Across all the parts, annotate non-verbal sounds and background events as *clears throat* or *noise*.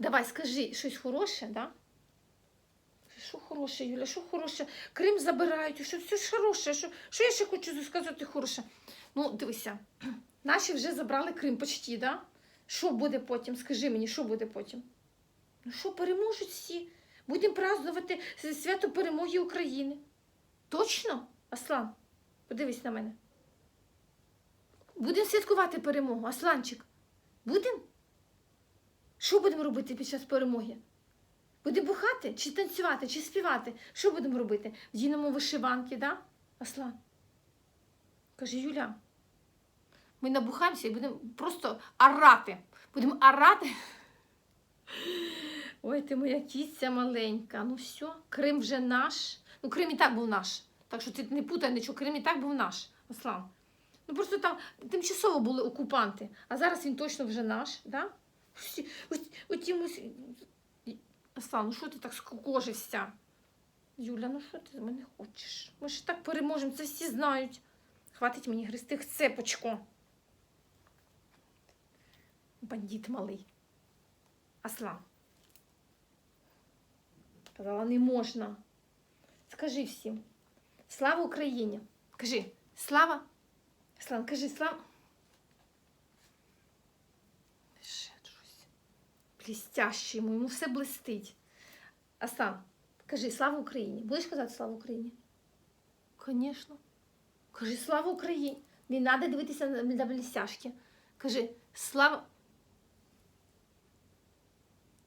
Давай, скажи щось хороше, да? Що хороше, Юля, що хороше? Крим забирають, що все ж хороше. Що, що я ще хочу сказати хороше? Ну, дивися, *clears throat* наші вже забрали Крим почти, да? Що буде потім? Скажи мені, що буде потім? Ну що, переможуть всі? Будемо празднувати свято перемоги України. Точно, Аслан? Подивись на мене. Будемо святкувати перемогу, Асланчик. Будемо? Що будемо робити під час перемоги? Будемо бухати, чи танцювати, чи співати? Що будемо робити? Вдінемо вишиванки, да? Аслан? Каже, Юля, ми набухаємося і будемо просто орати. Будемо орати. Ой, ти моя кіця маленька. Ну все, Крим вже наш. Ну, Крим і так був наш. Так що ти не путай нічого, Крим і так був наш, Аслан. Ну просто там тимчасово були окупанти, а зараз він точно вже наш, да? Ось, оті ось... Аслан, ну що ти так скукожився? Юля, ну що ти з мене хочеш? Ми ж так переможемо, це всі знають. Хватить мені гристи цепочку. Бандит малий. Аслан. Казала, не можна. Скажи всім. Слава Україні! Кажи, слава! Аслан, кажи, слава. Ще щось. Блістяще йому, йому все блистить. Аслан, кажи, слава Україні. Будеш казати слава Україні? Звісно. Кажи, слава Україні. Не треба дивитися на на блістяшки. Кажи, слава.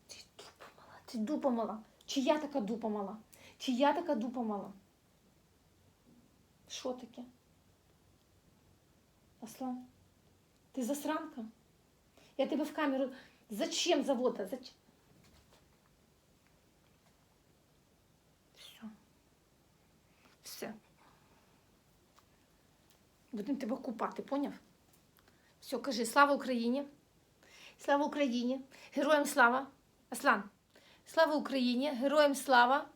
Ти дупа мала, ти дупа мала. Чи я така дупа мала? Чи я така дупа мала? Що таке? Аслан, ти засранка? Я тебе в камеру. Зачем завода? Зачем? Все. Все. Будемо тебе купати, поняв? Все, кажи, слава Україні! Слава Україні! Героям слава! Аслан! Слава Україні! Героям слава!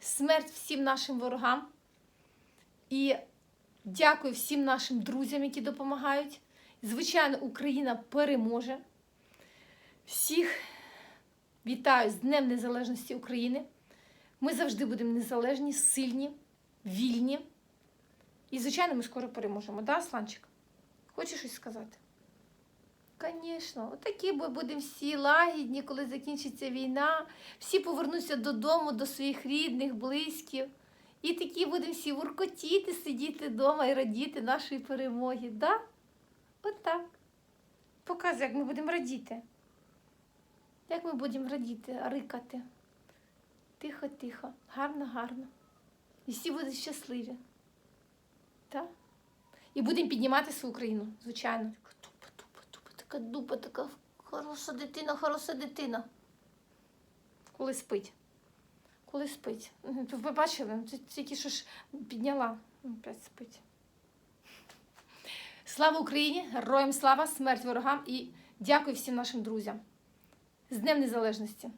Смерть всім нашим ворогам! І дякую всім нашим друзям, які допомагають. Звичайно, Україна переможе. Всіх вітаю з Днем Незалежності України. Ми завжди будемо незалежні, сильні, вільні. І, звичайно, ми скоро переможемо. Да, Сланчик? Хочеш щось сказати? Звісно, отакі ми будемо всі лагідні, коли закінчиться війна. Всі повернуться додому, до своїх рідних, близьких. І такі будемо всі уркотіти, сидіти вдома і радіти нашої перемоги. Да? Отак. Показуй, як ми будемо радіти. Як ми будемо радіти, рикати. Тихо, тихо, гарно, гарно. І всі будуть щасливі. Так? І будемо піднімати свою країну, звичайно. Дупа, дупа, дупа, така дупа, така хороша дитина, хороша дитина. Коли спить. Коли спить. Ви бачили, тільки що ж підняла. Опять спить. Слава Україні! Героям слава, смерть ворогам і дякую всім нашим друзям. З Днем Незалежності!